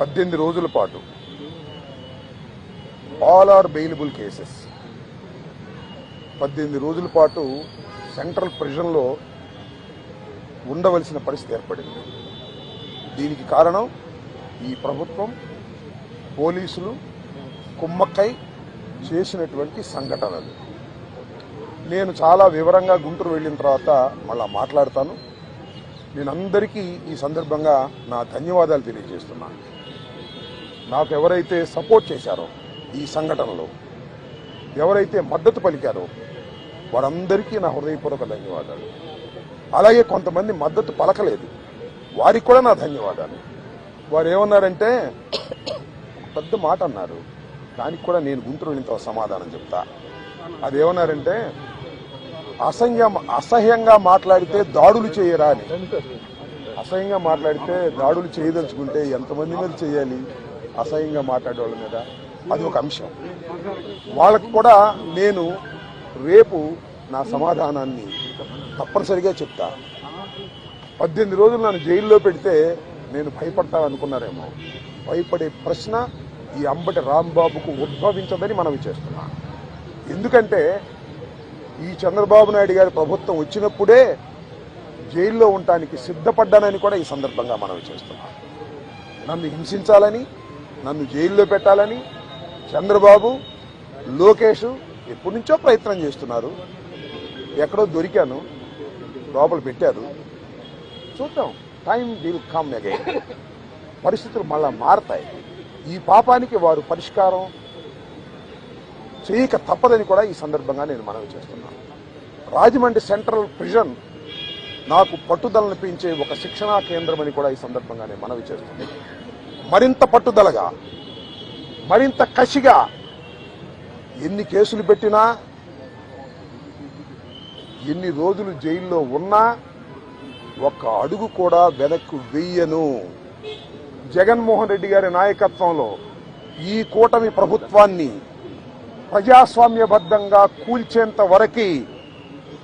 పద్దెనిమిది రోజుల పాటు. ఆల్ ఆర్ బెయిలబుల్ కేసెస్ పద్దెనిమిది రోజుల పాటు సెంట్రల్ ప్రిజన్లో ఉండవలసిన పరిస్థితి ఏర్పడింది. దీనికి కారణం ఈ ప్రభుత్వం పోలీసులు కుమ్మక్కై చేసినటువంటి సంఘటనలు. నేను చాలా వివరంగా గుంటూరు వెళ్ళిన తర్వాత మళ్ళా మాట్లాడతాను. నేను అందరికీ ఈ సందర్భంగా నా ధన్యవాదాలు తెలియజేస్తున్నాను. నాకు ఎవరైతే సపోర్ట్ చేశారో ఈ సంఘటనలో ఎవరైతే మద్దతు పలికారో వారందరికీ నా హృదయపూర్వక ధన్యవాదాలు. అలాగే కొంతమంది మద్దతు పలకలేదు. వారికి కూడా నా ధన్యవాదాలు. వారు ఏమన్నారంటే పెద్ద మాట అన్నారు. దానికి కూడా నేను గుంటూరు ఇంత సమాధానం చెప్తా. అదేమన్నారంటే అసహ్య అసహ్యంగా మాట్లాడితే దాడులు చేయరా అని. అసహ్యంగా మాట్లాడితే దాడులు చేయదలుచుకుంటే ఎంతమంది మీద చేయాలి? అసహ్యంగా మాట్లాడే వాళ్ళ మీద. అది ఒక అంశం. వాళ్ళకు కూడా నేను రేపు నా సమాధానాన్ని తప్పనిసరిగా చెప్తా. పద్దెనిమిది రోజులు నన్ను జైల్లో పెడితే నేను భయపడతా అనుకున్నారేమో భయపడే ప్రశ్న ఈ అంబటి రాంబాబుకు ఉద్భవించదని మనం చేస్తున్నా. ఎందుకంటే ఈ చంద్రబాబు నాయుడు గారి ప్రభుత్వం వచ్చినప్పుడే జైల్లో ఉండటానికి సిద్ధపడ్డానని కూడా ఈ సందర్భంగా మనం చేస్తున్నాం. నన్ను హింసించాలని నన్ను జైల్లో పెట్టాలని చంద్రబాబు లోకేష్ ఎప్పటి నుంచో ప్రయత్నం చేస్తున్నారు. ఎక్కడో దొరికాను లోపల పెట్టారు. చూద్దాం టైం విల్ కమ్ అగైన్ పరిస్థితులు మళ్ళా మారతాయి. ఈ పాపానికి వారు పరిష్కారం చేయక తప్పదని కూడా ఈ సందర్భంగా నేను మనవి చేస్తున్నాను. రాజమండ్రి సెంట్రల్ ప్రిజన్ నాకు పట్టుదలను పెంచే ఒక శిక్షణా కేంద్రం అని కూడా ఈ సందర్భంగా నేను మనవి చేస్తున్నాను. మరింత పట్టుదలగా మరింత కసిగా ఎన్ని కేసులు పెట్టినా ఎన్ని రోజులు జైల్లో ఉన్నా ఒక్క అడుగు కూడా వెనక్కు వెయ్యను జగన్మోహన్ రెడ్డి గారి నాయకత్వంలో ఈ కూటమి ప్రభుత్వాన్ని ప్రజాస్వామ్యబద్ధంగా కూల్చేంత వరకు